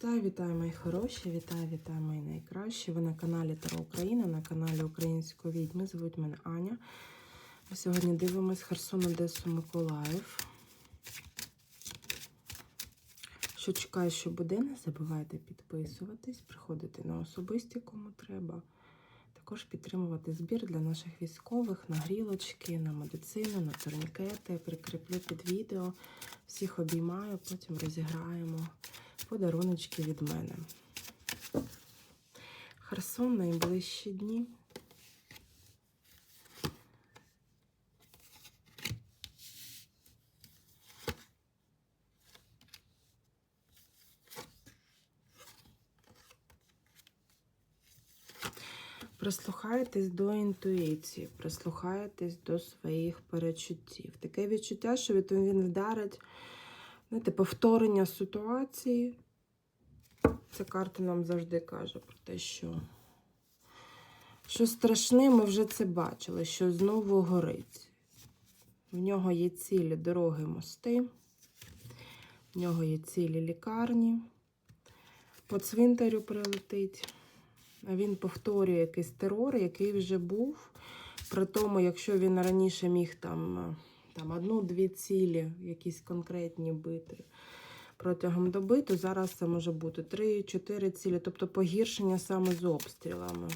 Вітаю, вітаю, мої хороші, вітаю, вітаю, мої найкращі. Ви на каналі Таро Україна, на каналі Української відьми. Звуть мене Аня. Ми сьогодні дивимось Херсон, Одесу, Миколаїв. Що чекаю, що буде, не забувайте підписуватись, приходити на особисті, кому треба. Також підтримувати збір для наших військових на грілочки, на медицину, на турнікети. Прикріплю під відео. Всіх обіймаю, потім розіграємо подаруночки від мене. Херсон найближчі дні. Прислухайтесь до інтуїції, прислухайтесь до своїх перечуттів. Таке відчуття, що він вдарить знаєте, повторення ситуації. Ця карта нам завжди каже про те, що що страшне, ми вже це бачили, що знову горить. В нього є цілі дороги, мости, в нього є цілі лікарні. По цвинтарю прилетить. А він повторює якийсь терор, який вже був. При тому, якщо він раніше міг там, е, там одну-дві цілі, якісь конкретні бити протягом доби, то зараз це може бути 3-4 цілі, тобто погіршення саме з обстрілами.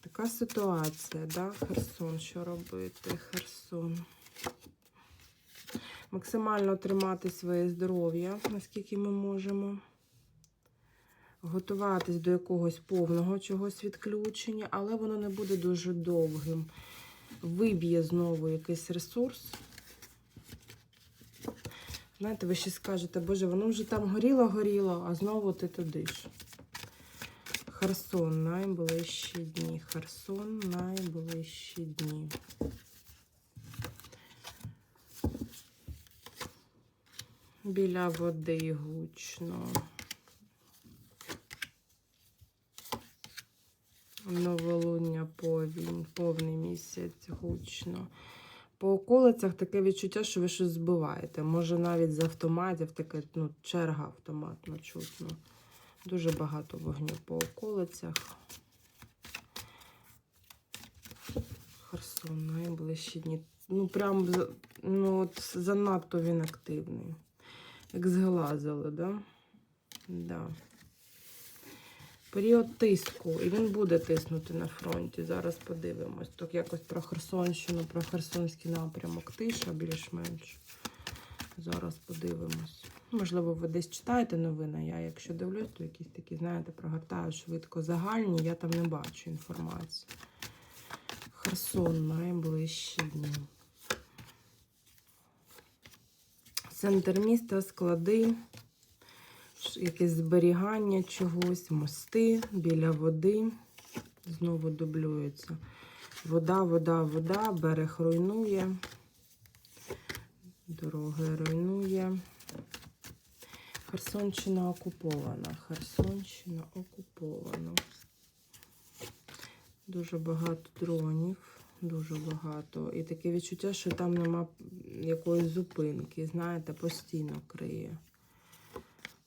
Така ситуація, да, Херсон, що робити, Херсон. Максимально тримати своє здоров'я, наскільки ми можемо готуватись до якогось повного чогось відключення, але воно не буде дуже довгим. Виб'є знову якийсь ресурс. Знаєте, ви ще скажете, боже, воно вже там горіло-горіло, а знову ти туди ж. Херсон найближчі дні. Херсон найближчі дні. Біля води гучно. Новолуння повінь, повний місяць гучно. По околицях таке відчуття, що ви щось збиваєте. Може навіть з автоматів таке ну, черга автоматно чутно. Дуже багато вогню по околицях. Херсон найближчі дні. Ну, прям ну, от занадто він активний. Як зглазили, да? Да. Період тиску, і він буде тиснути на фронті. Зараз подивимось. Так якось про Херсонщину, про Херсонський напрямок тиша більш-менш. Зараз подивимось. Можливо, ви десь читаєте новини. Я, якщо дивлюсь, то якісь такі, знаєте, прогортаю швидко загальні, я там не бачу інформації. Херсон найближчі дні. Центр міста, склади якесь зберігання чогось, мости біля води. Знову дублюється. Вода, вода, вода, берег руйнує. Дороги руйнує. Херсонщина окупована. Херсонщина окупована. Дуже багато дронів. Дуже багато. І таке відчуття, що там нема якоїсь зупинки. Знаєте, постійно криє.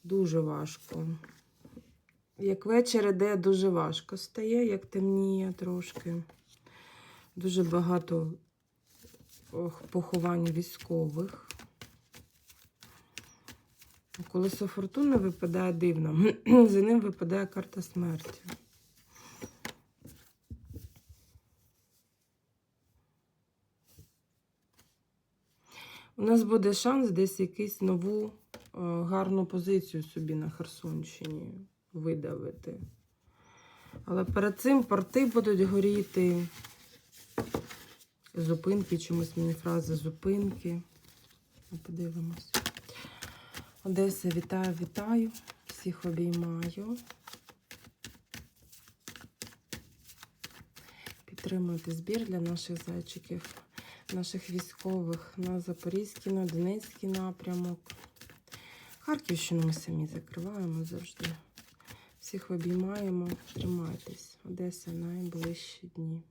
Дуже важко. Як вечір іде, дуже важко стає, як темніє трошки. Дуже багато ох, поховань військових. Колесо фортуни випадає дивно. За ним випадає карта смерті. У нас буде шанс десь якийсь нову гарну позицію собі на Херсонщині видавити. Але перед цим порти будуть горіти. Зупинки, чомусь мені фраза зупинки. Подивимось. Одеса, вітаю, вітаю. Всіх обіймаю. Підтримуйте збір для наших зайчиків, наших військових на Запорізький, на Донецький напрямок. Харківщину ми самі закриваємо завжди. Всіх обіймаємо, тримайтесь. Одеса найближчі дні.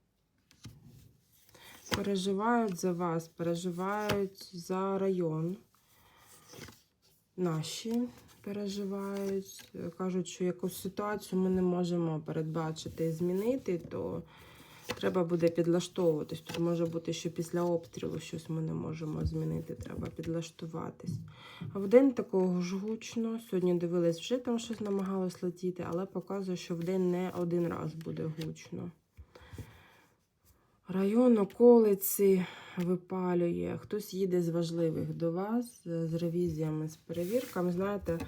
Переживають за вас, переживають за район. наші переживають. Кажуть, що якусь ситуацію ми не можемо передбачити і змінити, то треба буде підлаштовуватись. Тут може бути, що після обстрілу щось ми не можемо змінити, треба підлаштуватись. А в день такого ж гучно. Сьогодні дивились, вже там щось намагалось летіти, але показує, що в день не один раз буде гучно. Район околиці випалює. Хтось їде з важливих до вас з ревізіями, з перевірками. Знаєте,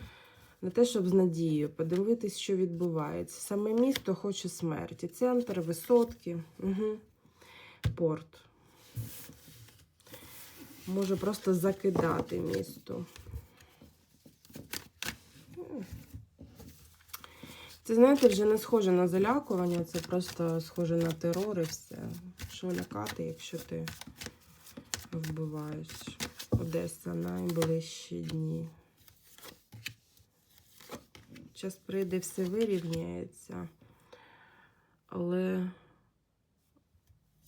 не те, щоб з надією, подивитись, що відбувається. Саме місто хоче смерті. Центр, висотки, угу. порт. Може просто закидати місто. Це, знаєте, вже не схоже на залякування, це просто схоже на терор і все. Що лякати, якщо ти вбиваєш. Одеса найближчі дні. Час прийде, все вирівняється, але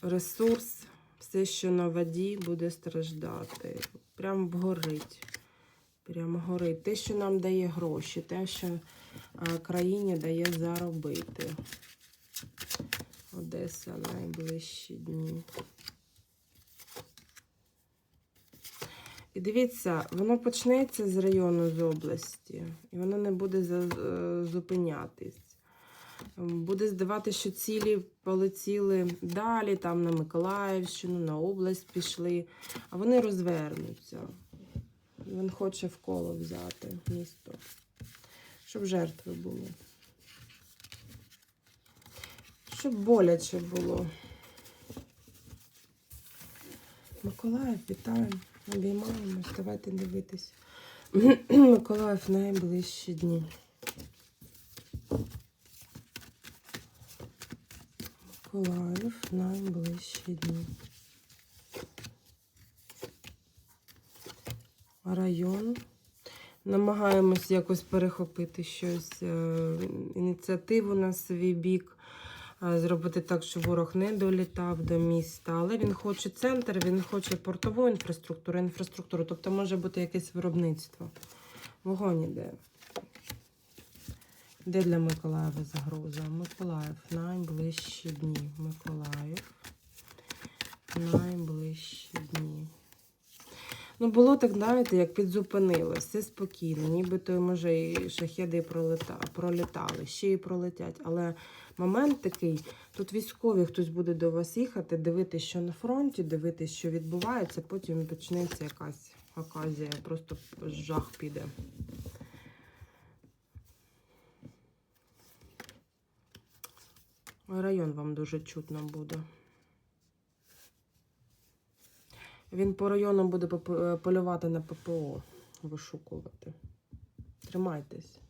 ресурс, все, що на воді, буде страждати. Прям горить. Прям горить. Те, що нам дає гроші, те, що а, країні дає заробити. Одеса найближчі дні. І дивіться, воно почнеться з району з області, і воно не буде е, зупинятись. Буде здавати, що цілі полетіли далі, там на Миколаївщину, на область пішли, а вони розвернуться. Він хоче в коло взяти місто, щоб жертви були. Щоб боляче було. Миколаїв, вітаємо, обіймаємось, давайте дивитись. Миколаїв найближчі дні. Миколаїв найближчі дні. Район. Намагаємось якось перехопити щось, е, ініціативу на свій бік, зробити так, щоб ворог не долітав до міста. Але він хоче центр, він хоче портову інфраструктуру, інфраструктуру, тобто може бути якесь виробництво. Вогонь іде. Де для Миколаєва загроза? Миколаїв, найближчі дні. Миколаїв. Найближчі дні. Ну, було так, знаєте, як підзупинило, все спокійно, нібито, може, і шахеди пролета, пролітали, ще й пролетять. Але момент такий, тут військові, хтось буде до вас їхати, дивитися, що на фронті, дивитися, що відбувається, потім почнеться якась оказія, просто жах піде. Район вам дуже чутно буде. Він по району буде е, полювати на ППО, вишукувати. Тримайтесь.